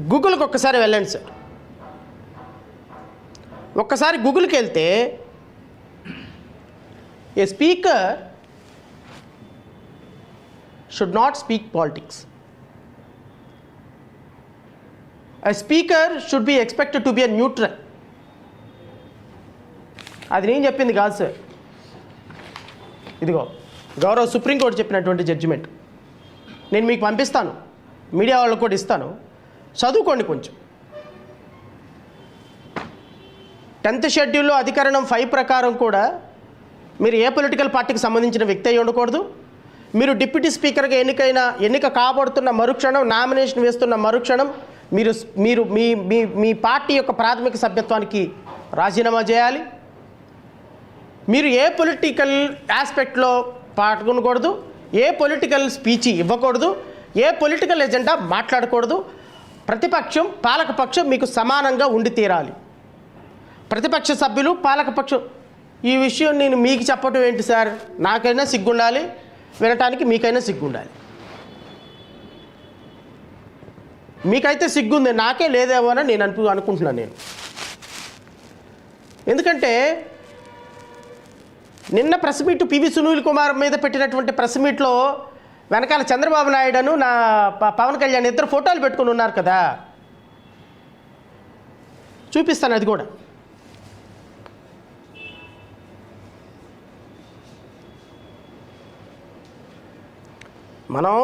గూగుల్కి ఒక్కసారి వెళ్ళండి సార్. ఒక్కసారి గూగుల్కి వెళ్తే a speaker should not speak politics. A speaker should be expected to be a neutral. అది నేను చెప్పింది కాదు సార్. ఇదిగో గౌరవ సుప్రీంకోర్టు చెప్పినటువంటి జడ్జిమెంట్. నేను మీకు పంపిస్తాను. మీడియా వాళ్ళకు కూడా ఇస్తాను. చదువుకోండి కొంచెం. టెన్త్ షెడ్యూల్లో అధికరణం ఫైవ్ ప్రకారం కూడా మీరు ఏ పొలిటికల్ పార్టీకి సంబంధించిన వ్యక్తి అయి ఉండకూడదు. మీరు డిప్యూటీ స్పీకర్గా ఎన్నికైన ఎన్నిక కాబడుతున్న మరుక్షణం నామినేషన్ వేస్తున్న మరుక్షణం మీరు మీరు మీ మీ మీ పార్టీ యొక్క ప్రాథమిక సభ్యత్వానికి రాజీనామా చేయాలి. మీరు ఏ పొలిటికల్ ఆస్పెక్ట్లో పాల్గొనకూడదు ఏ పొలిటికల్ స్పీచ్ ఇవ్వకూడదు ఏ పొలిటికల్ ఎజెండా మాట్లాడకూడదు ప్రతిపక్షం పాలకపక్షం మీకు సమానంగా ఉండి తీరాలి. ప్రతిపక్ష సభ్యులు పాలకపక్షం ఈ విషయం నేను మీకు చెప్పటం ఏంటి సార్? నాకైనా సిగ్గుండాలి వినటానికి మీకైనా సిగ్గుండాలి. మీకైతే సిగ్గుంది నాకే లేదేమో అని నేను అను అనుకుంటున్నాను నేను. ఎందుకంటే నిన్న press meet PV Sunil Kumar మీద పెట్టినటువంటి ప్రెస్ మీట్లో వెనకాల చంద్రబాబు నాయుడును నా పవన్ కళ్యాణ్ ఇద్దరు ఫోటోలు పెట్టుకుని ఉన్నారు కదా. చూపిస్తాను అది కూడా. మనం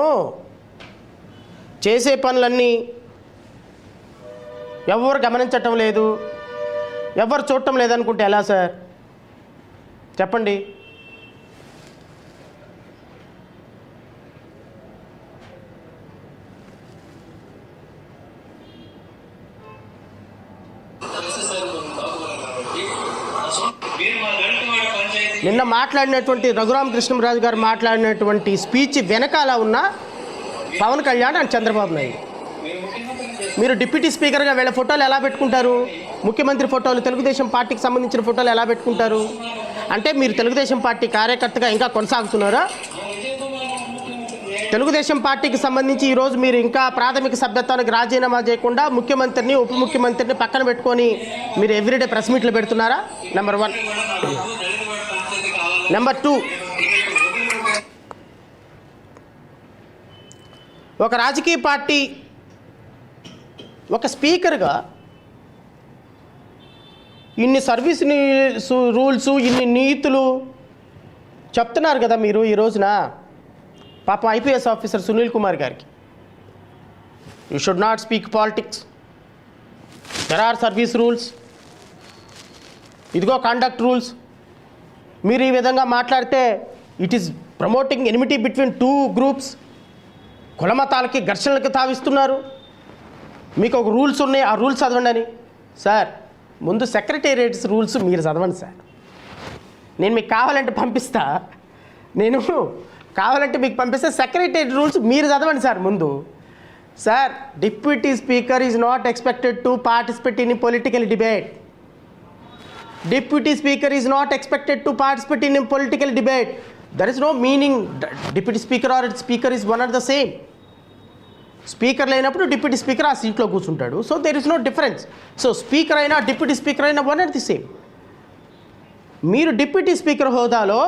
చేసే పనులన్నీ ఎవరు గమనించటం లేదు. ఎవరు చూడటం లేదనుకుంటే ఎలా సార్? చెప్పండి మీరు మా గంటవాడ పంచాయతీ నిన్న మాట్లాడినటువంటి రఘురామ కృష్ణరాజు గారు మాట్లాడినటువంటి స్పీచ్ వెనకాల ఉన్న పవన్ కళ్యాణ్ అండ్ చంద్రబాబు నాయుడు. మీరు డిప్యూటీ స్పీకర్గా వీళ్ళ ఫోటోలు ఎలా పెట్టుకుంటారు? ముఖ్యమంత్రి ఫోటోలు తెలుగుదేశం పార్టీకి సంబంధించిన ఫోటోలు ఎలా పెట్టుకుంటారు? అంటే మీరు తెలుగుదేశం పార్టీ కార్యకర్తగా ఇంకా కొనసాగుతున్నారా? తెలుగుదేశం పార్టీకి సంబంధించి ఈరోజు మీరు ఇంకా ప్రాథమిక సభ్యత్వానికి రాజీనామా చేయకుండా ముఖ్యమంత్రిని ఉప ముఖ్యమంత్రిని పక్కన పెట్టుకొని మీరు ఎవ్రీడే ప్రెస్ మీట్లు పెడుతున్నారా? నెంబర్ వన్ నెంబర్ టూ ఒక రాజకీయ పార్టీ ఒక స్పీకర్గా ఇన్ని సర్వీస్ రూల్స్ ఇన్ని నీతులు చెప్తున్నారు కదా మీరు ఈ రోజున. పాపం ఐపీఎస్ ఆఫీసర్ సునీల్ కుమార్ గారికి. You should not speak politics there are service rules ఇదిగో కండక్ట్ రూల్స్ మీరు ఈ విధంగా మాట్లాడితే it is promoting enmity between two groups కులమతాలకి ఘర్షణలకి తావిస్తున్నారు. మీకు ఒక రూల్స్ ఉన్నాయి ఆ రూల్స్ చదవండి అని. సార్ ముందు సెక్రటేరియట్స్ రూల్స్ మీరు చదవండి సార్ నేను మీకు కావాలంటే పంపిస్తా. నేను కావాలంటే మీకు పంపిస్తే. సెక్రటరీ రూల్స్ మీరు చదవండి సార్ ముందు. Sir deputy speaker is not expected to participate in political debate deputy speaker is not expected to participate in political debate there is no meaning deputy speaker or speaker is one or the same speaker లేనప్పుడు deputy speaker ఆ సీట్లో కూర్చుంటాడు. So there is no difference so speaker అయినా deputy speaker అయినా one are the same మీరు deputy speaker హోదాలో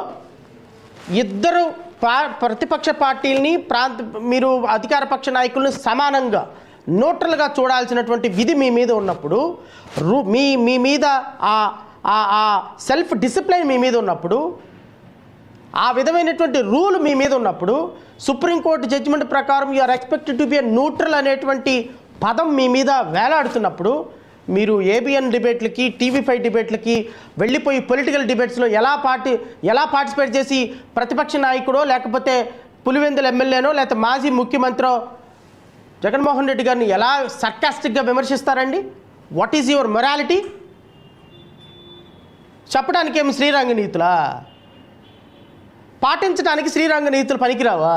ఇద్దరు పా ప్రతిపక్ష పార్టీలని ప్రాంత మీరు అధికార పక్ష నాయకులను సమానంగా న్యూట్రల్గా చూడాల్సినటువంటి విధి మీ మీద ఉన్నప్పుడు రూ మీ మీ మీద ఆ ఆ- ఆ సెల్ఫ్ డిసిప్లైన్ మీ మీద ఉన్నప్పుడు ఆ విధమైనటువంటి రూల్ మీ మీద ఉన్నప్పుడు సుప్రీంకోర్టు జడ్జిమెంట్ ప్రకారం you are expected to be neutral అనేటువంటి పదం మీ మీద వేలాడుతున్నప్పుడు మీరు ఏబిఎన్ డిబేట్లకి టీవీ ఫైవ్ డిబేట్లకి వెళ్ళిపోయి పొలిటికల్ డిబేట్స్లో ఎలా పార్టీ ఎలా పార్టిసిపేట్ చేసి ప్రతిపక్ష నాయకుడో లేకపోతే పులివెందుల ఎమ్మెల్యేనో లేకపోతే మాజీ ముఖ్యమంత్రో జగన్మోహన్ రెడ్డి గారిని ఎలా సర్కాస్టిక్గా విమర్శిస్తారండి? వాట్ ఈజ్ యువర్ మొరాలిటీ చెప్పడానికి ఏమి శ్రీరంగ నీతులా? పాటించడానికి శ్రీరంగ నీతులు పనికిరావా?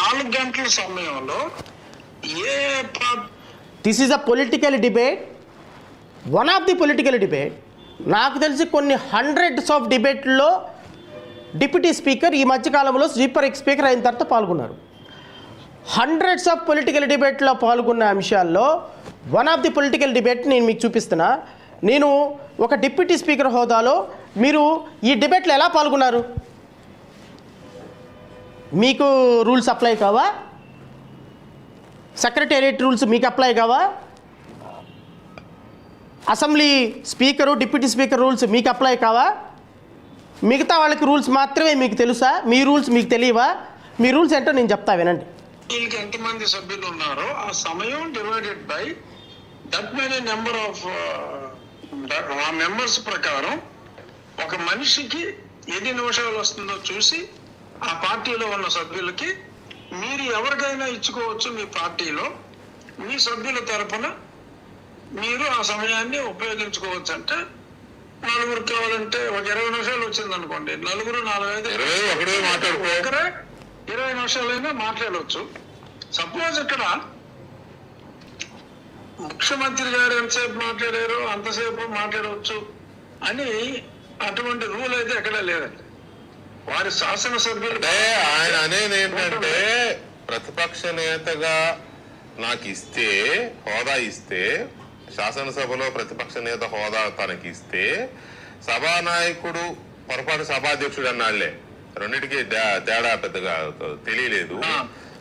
నాలుగు గంటల సమయంలో ఏ this is a political debate one of the political debate నాకు తెలిసి కొన్ని హండ్రెడ్స్ ఆఫ్ డిబేట్లో డిప్యూటీ స్పీకర్ ఈ మధ్యకాలంలో స్పీకర్ స్పీకర్ అయిన తర్వాత పాల్గొన్నారు. హండ్రెడ్స్ ఆఫ్ పొలిటికల్ డిబేట్లో పాల్గొన్న అంశాల్లో one of the political debate నేను మీకు చూపిస్తున్నా. నేను ఒక డిప్యూటీ స్పీకర్ హోదాలో మీరు ఈ డిబేట్లో ఎలా పాల్గొన్నారు? మీకు రూల్స్ అప్లై కావా? సెక్రటేరియట్ రూల్స్ మీకు అప్లై కావా? Assembly speaker deputy speaker rules మీకు అప్లై కావా? మిగతా వాళ్ళకి రూల్స్ మాత్రమే మీకు తెలుసా? మీ రూల్స్ మీకు తెలియవా? మీ రూల్స్ ఏంటో నేను చెప్తా వినండి. ఎంతమంది సభ్యులు ఉన్నారో ఆ సమయం divided by that many number of ఆ మెంబర్స్ ప్రకారం ఒక మనిషికి ఎన్ని నిమిషాలు వస్తుందో చూసి ఆ పార్టీలో ఉన్న సభ్యులకి మీరు ఎవరికైనా ఇచ్చుకోవచ్చు మీ పార్టీలో. మీ సభ్యుల తరపున మీరు ఆ సమయాన్ని ఉపయోగించుకోవచ్చు అంటే నలుగురు కావాలంటే ఒక ఇరవై నిమిషాలు వచ్చింది అనుకోండి నలుగురు నాలుగైదు ఇరవై నిమిషాలైనా మాట్లాడవచ్చు సపోజ్ ఇక్కడ ముఖ్యమంత్రి గారు ఎంతసేపు మాట్లాడారో అంతసేపు మాట్లాడవచ్చు అని అటువంటి రూల్ అయితే ఎక్కడా లేదండి. వారి శాసనసభ్యులు ఆయన అనేది ఏంటంటే ప్రతిపక్ష నేతగా నాకు ఇస్తే హోదా ఇస్తే శాసనసభలో ప్రతిపక్ష నేత హోదా తనకి ఇస్తే సభానాయకుడు పొరపాటు సభాధ్యక్షుడు అన్నాళ్ళే. రెండింటికి తేడా పెద్దగా తెలియలేదు.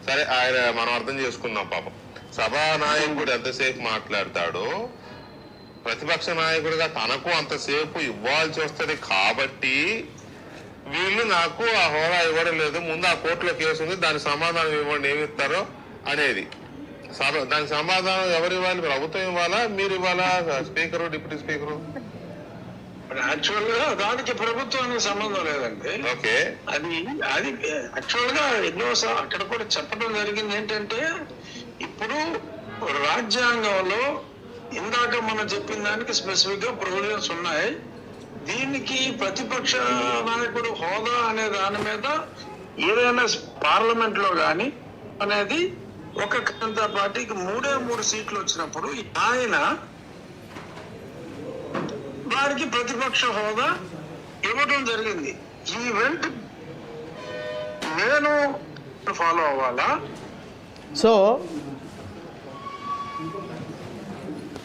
సరే ఆయన మనం అర్థం చేసుకున్నాం పాపం. సభానాయకుడు ఎంతసేపు మాట్లాడతాడో ప్రతిపక్ష నాయకుడిగా తనకు అంతసేపు ఇవ్వాల్సి వస్తుంది కాబట్టి వీళ్ళు నాకు ఆ హోదా ఇవ్వడం లేదు. ముందు ఆ కోర్టులో కేసు ఉంది దానికి సమాధానం ఇవ్వండి ఏమి ఇస్తారో అనేది. సభ- దానికి సమాధానం ఎవరు ఇవ్వాలి? ప్రభుత్వం ఇవ్వాలా? మీరు ఇవ్వాలా? Speaker deputy speaker? యాక్చువల్గా దానికి ప్రభుత్వానికి సంబంధం లేదండి. ఓకే. అది అది యాక్చువల్గా ఎన్నో అక్కడ కూడా చెప్పడం జరిగింది ఏంటంటే ఇప్పుడు రాజ్యాంగంలో ఇందాక మనం చెప్పిన దానికి స్పెసిఫిక్గా ప్రొవిజన్స్ ఉన్నాయి. దీనికి ప్రతిపక్ష నాయకుడు హోదా అనే దాని మీద ఏదైనా పార్లమెంట్లో గాని అనేది ఒక జనతా పార్టీకి మూడే మూడు సీట్లు వచ్చినప్పుడు ఆయన వారికి ప్రతిపక్ష హోదా ఇవ్వడం జరిగింది. ఈవెంట్ నేను ఫాలో అవ్వాలా? సో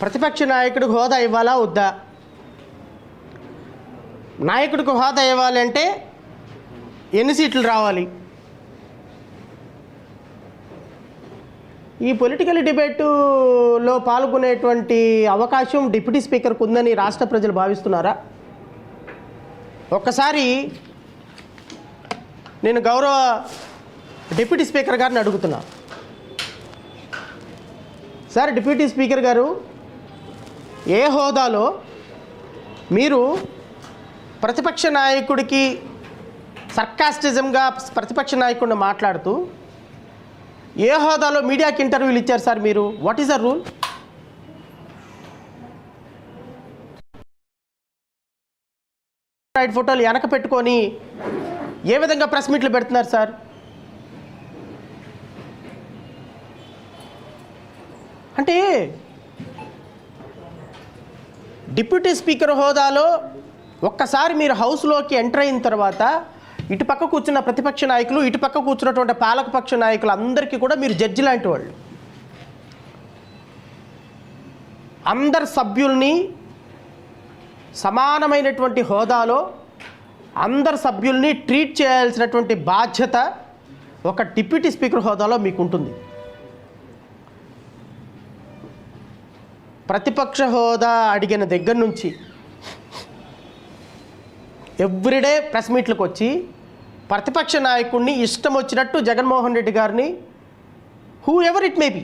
ప్రతిపక్ష నాయకుడికి హోదా ఇవ్వాలా వద్దా? నాయకుడికి హోదా ఇవ్వాలంటే ఎన్ని సీట్లు రావాలి? ఈ పొలిటికల్ డిబేటులో పాల్గొనేటువంటి అవకాశం డిప్యూటీ స్పీకర్కు ఉందని రాష్ట్ర ప్రజలు భావిస్తున్నారా? ఒక్కసారి నేను గౌరవ డిప్యూటీ స్పీకర్ గారిని అడుగుతున్నా. సార్ డిప్యూటీ స్పీకర్ గారు ఏ హోదాలో మీరు ప్రతిపక్ష నాయకుడికి సర్కాస్టిజంగా ప్రతిపక్ష నాయకుడిని మాట్లాడుతూ ఏ హోదాలో మీడియాకి ఇంటర్వ్యూలు ఇచ్చారు సార్ మీరు? వాట్ ఈస్ ద రూల్ ఫోటోలు వెనక పెట్టుకొని ఏ విధంగా ప్రెస్ మీట్లు పెడుతున్నారు సార్? అంటే డిప్యూటీ స్పీకర్ హోదాలో ఒక్కసారి మీరు హౌస్లోకి ఎంటర్ అయిన తర్వాత ఇటుపక్క కూర్చున్న ప్రతిపక్ష నాయకులు ఇటుపక్క కూర్చున్నటువంటి పాలకపక్ష నాయకులు అందరికీ కూడా మీరు జడ్జి లాంటి వాళ్ళు. అందరు సభ్యుల్ని సమానమైనటువంటి హోదాలో అందరు సభ్యుల్ని ట్రీట్ చేయాల్సినటువంటి బాధ్యత ఒక డిప్యూటీ స్పీకర్ హోదాలో మీకు ఉంటుంది ప్రతిపక్ష హోదా అడిగిన దగ్గర నుంచి ఎవ్రీడే ప్రెస్ మీట్లకు వచ్చి ప్రతిపక్ష నాయకుడిని ఇష్టం వచ్చినట్టు జగన్మోహన్ రెడ్డి గారిని whoever it may be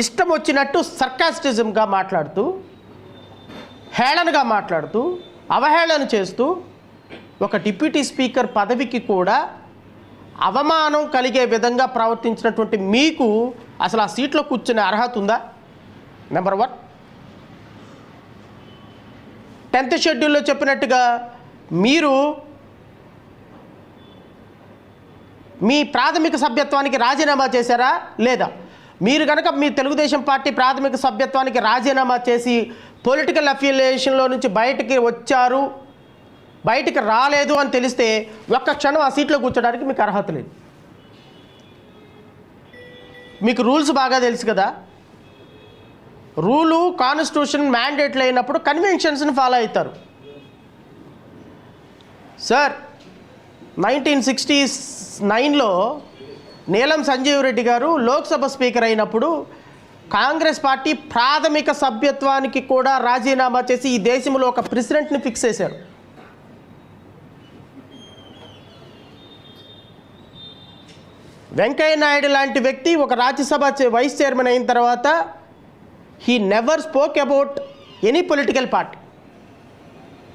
ఇష్టం వచ్చినట్టు సర్కాస్టిజంగా మాట్లాడుతూ హేళనగా మాట్లాడుతూ అవహేళన చేస్తూ ఒక డిప్యూటీ స్పీకర్ పదవికి కూడా అవమానం కలిగే విధంగా ప్రవర్తించినటువంటి మీకు అసలు ఆ సీట్లో కూర్చునే అర్హత ఉందా? నెంబర్ వన్ టెన్త్ షెడ్యూల్లో చెప్పినట్టుగా మీరు మీ ప్రాథమిక సభ్యత్వానికి రాజీనామా చేశారా? లేదా? మీరు కనుక మీ తెలుగుదేశం పార్టీ ప్రాథమిక సభ్యత్వానికి రాజీనామా చేసి పొలిటికల్ అఫిలియేషన్లో నుంచి బయటికి వచ్చారు బయటికి రాలేదు అని తెలిస్తే ఒక్క క్షణం ఆ సీట్లో కూర్చోడానికి మీకు అర్హత లేదు. మీకు రూల్స్ బాగా తెలుసు కదా? రూలు కాన్స్టిట్యూషన్ మ్యాండేట్లు అయినప్పుడు కన్వెన్షన్స్ని ఫాలో అవుతారు. సార్ నైన్టీన్ సిక్స్టీ నైన్లో నీలం సంజీవ్ రెడ్డి గారు లోక్సభ స్పీకర్ అయినప్పుడు కాంగ్రెస్ పార్టీ ప్రాథమిక సభ్యత్వానికి కూడా రాజీనామా చేసి ఈ దేశంలో ఒక ప్రెసిడెంట్ని ఫిక్స్ చేశారు. వెంకయ్య నాయుడు లాంటి వ్యక్తి ఒక రాజ్యసభ వైస్ చైర్మన్ అయిన తర్వాత he never spoke about any political party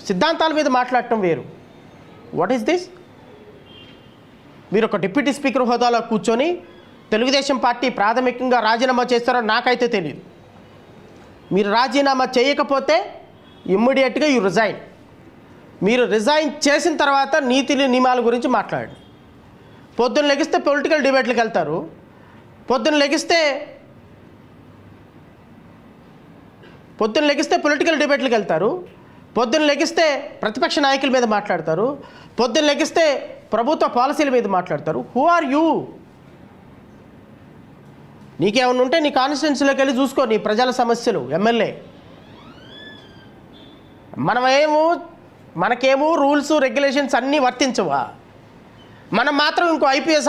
సిద్ధాంతాల మీద మాట్లాడటం వేరు. వాట్ ఈస్ దిస్ మీరు ఒక డిప్యూటీ స్పీకర్ హోదాలో కూర్చొని తెలుగుదేశం పార్టీ ప్రాథమికంగా రాజీనామా చేస్తారో నాకైతే తెలియదు మీరు రాజీనామా చేయకపోతే ఇమ్మీడియట్గా యూ రిజైన్ మీరు రిజైన్ చేసిన తర్వాత నీతి నియమాల గురించి మాట్లాడండి. పొద్దున్న లెగిస్తే పొలిటికల్ డిబేట్లకు వెళ్తారు. పొద్దున్న లెగిస్తే పొద్దున్న లెగిస్తే పొలిటికల్ డిబేట్లకు వెళ్తారు. పొద్దున్న లెగిస్తే ప్రతిపక్ష నాయకుల మీద మాట్లాడతారు. పొద్దున్న లెగిస్తే ప్రభుత్వ పాలసీల మీద మాట్లాడతారు. హూ ఆర్ యూ నీకేమైనా ఉంటే నీ కాన్స్టిట్యున్సీలోకి వెళ్ళి చూసుకో నీ ప్రజల సమస్యలు ఎమ్మెల్యే. మనమేమో మనకేమో రూల్స్ రెగ్యులేషన్స్ అన్నీ వర్తించవా? మనం మాత్రం ఇంకో ఐపీఎస్